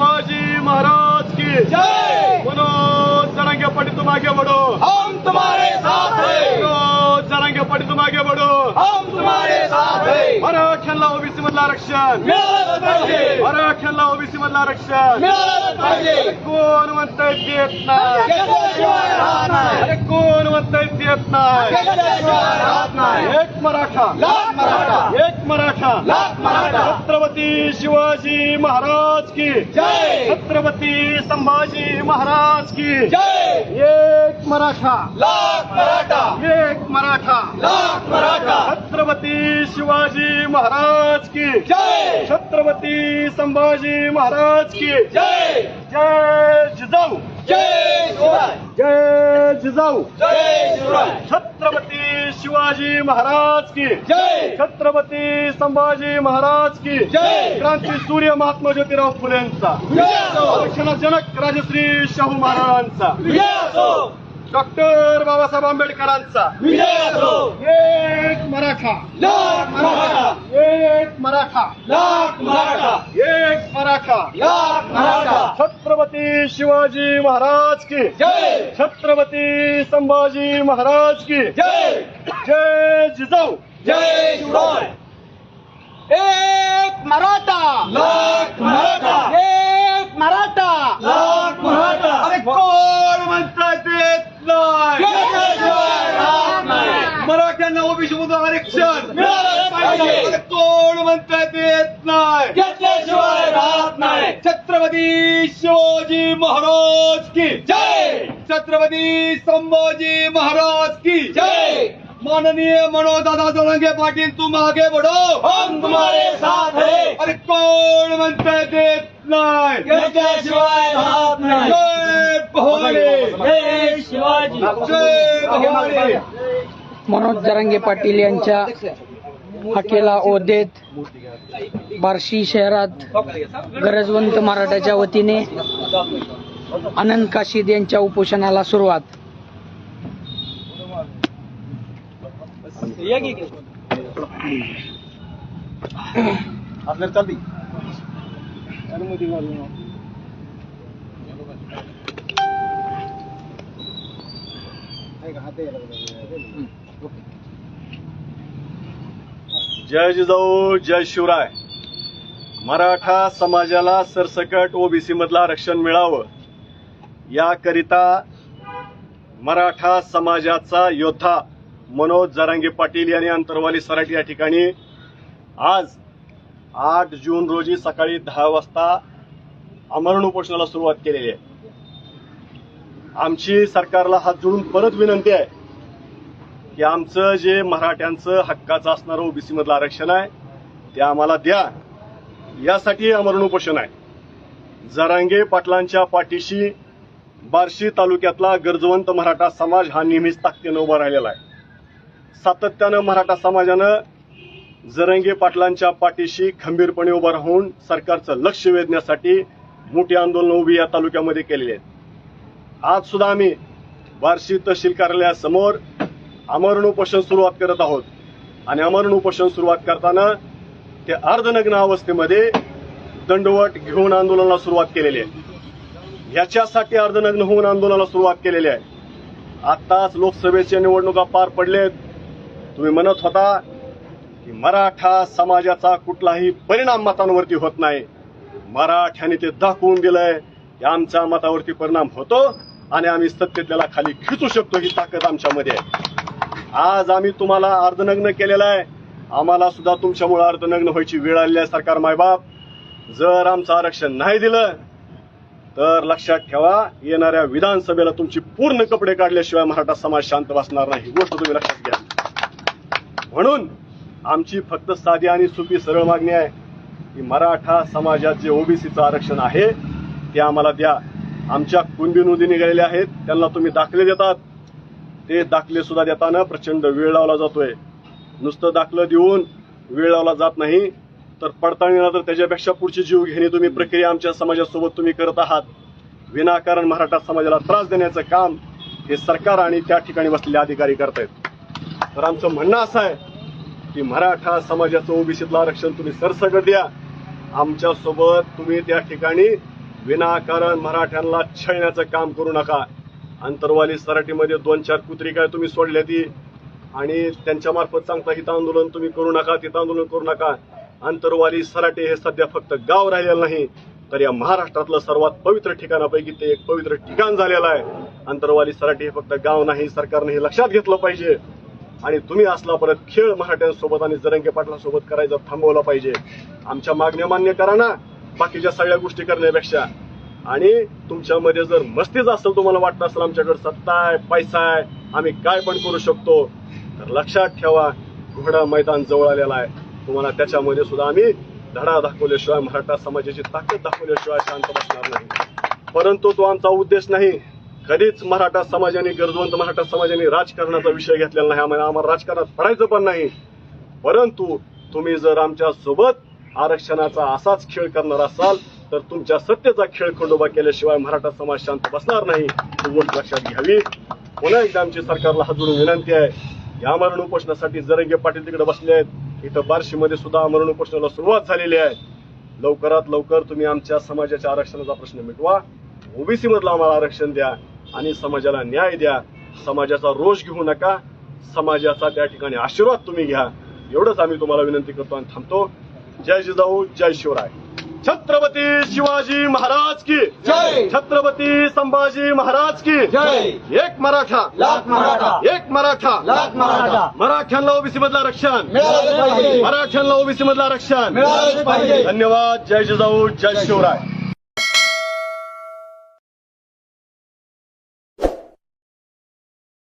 संभाजी महाराज की जय! मनोज जरांगे पाटील तुम आगे बढ़ो हम तुम्हारे साथ हैं। मनोज जरांगे पाटील तुम आगे बढ़ो हम तुम्हारे मराठ्यांना ओबीसी मधलं आरक्षण. मराठ्यांना ओबीसी मधलं आरक्षण. कोण म्हणतंय देत नाही. कोण म्हणतंय देत नाही. एक मराठा. लाख मराठा. एक मराठा. लाख मराठा. छत्रपती शिवाजी महाराज की. छत्रपती संभाजी महाराज की. एक मराठा. लाख मराठा. एक मराठा. लाख मराठा. छत्रपती शिवाजी महाराज की जय! छत्रपती संभाजी महाराज की जय! जय जिजाऊ। जय जय जिजाऊ। जय छत्रपती शिवाजी महाराज की जय! छत्रपती संभाजी महाराज की जय. क्रांती सूर्य महात्मा ज्योतिराव फुलेंचा. जनक राजश्री शाहू महाराजांचा. डॉक्टर बाबासाहेब आंबेडकरांचा. विजय असो एक मराठा. लाख मराठा एक मराठा. लाख मराठा एक मराठा. लाख मराठा छत्रपती शिवाजी महाराज की. जय छत्रपती संभाजी महाराज की. जय जय जिजाऊ. जय शिवराय एक मराठा लाख मराठा एक मराठा लाख मराठा अरे कोण म्हणतात देत नाही घेतल्याशिवाय राहत नाही मराठ्यांना ओबीसी मधून आरक्षण पाहिजे. कोण म्हणतात देत नाही. घेतल्याशिवाय राहत नाही. छत्रपती शिवाजी महाराज की जय! छत्रपती संभाजी महाराज की जय! माननीय मनोदादा जोळंगे पाटील तुम आगे बढ़ो हम तुम्हारे साथ हैं. अरे कोण म्हणताय देत नाही. घेतल्याशिवाय राहत नाही. जय भवानी. जय शिवाजी. जय भवानी. मनोज जरांगे पाटील यांच्या हाकेला ओ देत बार्शी शहरात गरजवंत मराठाच्या वतीने आनंद काशीद यांच्या उपोषणाला सुरुवात. जय जिजाऊ जय शिवराय. मराठा समाजाला सरसकट ओबीसी मधलं आरक्षण मिळावं याकरिता मराठा समाजाचा योद्धा मनोज जरांगे पाटील यांनी अंतरवाली सराटी या ठिकाणी आज आठ जून रोजी सकाळी दहा वाजता आमरण उपोषणाला सुरुवात केलेली आहे. आमची सरकारला हात जोडून परत विनंती आहे की आमचं जे मराठ्यांचं हक्काचं असणारं ओबीसी मधलं आरक्षण आहे ते आम्हाला द्या. यासाठी आमरण उपोषण आहे. जरांगे पाटलांच्या पाठीशी बार्शी तालुक्यातला गरजवंत मराठा समाज हा नेहमीच ताकदीनं उभा राहिलेला आहे. सातत्यानं मराठा समाजानं जरंगे पाटलांच्या पाठीशी खंबीरपणे उभं राहून सरकारचं लक्ष वेधण्यासाठी मोठी आंदोलनं उभी या तालुक्यामध्ये केलेली आहेत. आज सुद्धा आम्ही बार्शी तहसील कार्यालयासमोर अमरण उपोषण सुरुवात करत आहोत. आणि अमरण उपोषण सुरुवात करताना ते अर्धनग्न अवस्थेमध्ये दंडवट घेऊन आंदोलनाला सुरुवात केलेली आहे. याच्यासाठी अर्धनग्न होऊन आंदोलनाला सुरुवात केलेली आहे. आत्ताच लोकसभेच्या निवडणुका पार पडलेत. तुम्ही म्हणत होता की मराठा समाजाचा कुठलाही परिणाम मतांवरती होत नाही. मराठ्याने ते दाखवून दिलंय की आमच्या मतावरती परिणाम होतो आणि आम्ही सत्तेतल्याला खाली खिचू शकतो ही ताकद आमच्यामध्ये आहे. आज आम्ही तुम्हाला अर्धनग्न केलेलं आहे. आम्हाला सुद्धा तुमच्यामुळे अर्धनग्न व्हायची वेळ आलेली आहे सरकार मायबाप. जर आमचं आरक्षण नाही दिलं तर लक्षात ठेवा येणाऱ्या विधानसभेला तुमची पूर्ण कपडे काढल्याशिवाय मराठा समाज शांत बसणार नाही. ही गोष्ट तुम्ही लक्षात घ्या. म्हणून आमची फक्त साधी आणि सोपी सरळ मागणी आहे की मराठा समाजात जे ओबीसीचं आरक्षण आहे ते आम्हाला द्या. आमच्या कुणबी नोंदी निघालेल्या आहेत त्यांना तुम्ही दाखले देतात. ते दाखले सुद्धा देताना प्रचंड वेळ लावला जातोय. नुसतं दाखलं देऊन वेळ लावला जात नाही तर पडताळणीला तर त्याच्यापेक्षा पुढची जीव घेणे तुम्ही प्रक्रिया आमच्या समाजासोबत तुम्ही करत आहात. विनाकारण मराठा समाजाला त्रास देण्याचं काम हे सरकार आणि त्या ठिकाणी बसलेले अधिकारी करतायत. तर आमचं म्हणणं असं आहे की मराठा समाजाचं ओबीसीतलं आरक्षण तुम्ही सरसगट द्या. आमच्यासोबत तुम्ही त्या ठिकाणी विनाकारण मराठ्यांना छळण्याचं काम करू नका. अंतरवाली सराटीमध्ये दोन चार कुत्री काय तुम्ही सोडल्या ती. आणि त्यांच्यामार्फत सांगता हित आंदोलन तुम्ही करू नका तिथं आंदोलन करू नका. अंतरवाली सराटे हे सध्या फक्त गाव राहिलेलं नाही तर या महाराष्ट्रातलं सर्वात पवित्र ठिकाणापैकी ते एक पवित्र ठिकाण झालेलं आहे. अंतरवाली सराटे हे फक्त गाव नाही सरकारने हे लक्षात घेतलं पाहिजे. आणि तुम्ही असला परत खेळ मराठ्यांसोबत आणि जरंगे पाटलांसोबत करायचा थांबवला पाहिजे. आमच्या मागण्या मान्य करा ना बाकीच्या सगळ्या गोष्टी करण्यापेक्षा. आणि तुमच्यामध्ये जर मस्तीच असेल तुम्हाला वाटत असेल आमच्याकडे सत्ता आहे पैसा आहे आम्ही काय पण करू शकतो तर लक्षात ठेवा घोडा मैदान जवळ आलेला आहे. तुम्हाला त्याच्यामध्ये सुद्धा आम्ही धडा दाखवल्याशिवाय मराठा समाजाची ताकद दाखवल्याशिवाय शांत बसणार नाही. परंतु तो आमचा उद्देश नाही. कधीच मराठा समाजाने गरजवंत मराठा समाजाने राजकारणाचा विषय घेतलेला नाही. आम्हाला आम्हाला राजकारणात पडायचं पण नाही. परंतु तुम्ही जर आमच्यासोबत आरक्षणाचा असाच खेळ करणार असाल तर तुमच्या सत्तेचा खेळ खंडोबा केल्याशिवाय मराठा समाज शांत बसणार नाही. ही गोष्ट लक्षात घ्यावी. पुन्हा एकदा आमची सरकारला हात विनंती आहे. या मरण उपोषणासाठी जरंगे पाटील तिकडे बसले आहेत. इथं बार्शीमध्ये सुद्धा आमरण उपोषणाला सुरुवात झालेली आहे. लवकरात लवकर तुम्ही आमच्या समाजाच्या आरक्षणाचा प्रश्न मिटवा. ओबीसी मधलं आम्हाला आरक्षण द्या आणि समाजाला न्याय द्या. समाजाचा रोष घेऊ नका. समाजाचा त्या ठिकाणी आशीर्वाद तुम्ही घ्या. एवढंच आम्ही तुम्हाला विनंती करतो आणि थांबतो. जय जिजाऊ जय शिवराय। छत्रपती शिवाजी महाराज की। जय. छत्रपती संभाजी महाराज की। जय. एक मराठा। लाख मराठा। एक मराठा। लाख मराठा। मराठ्यांना ओबीसी मधलं पाहिजे। मराठ्यांना ओबीसी मधलं पाहिजे। धन्यवाद जय जिजाऊ जय शिवराय।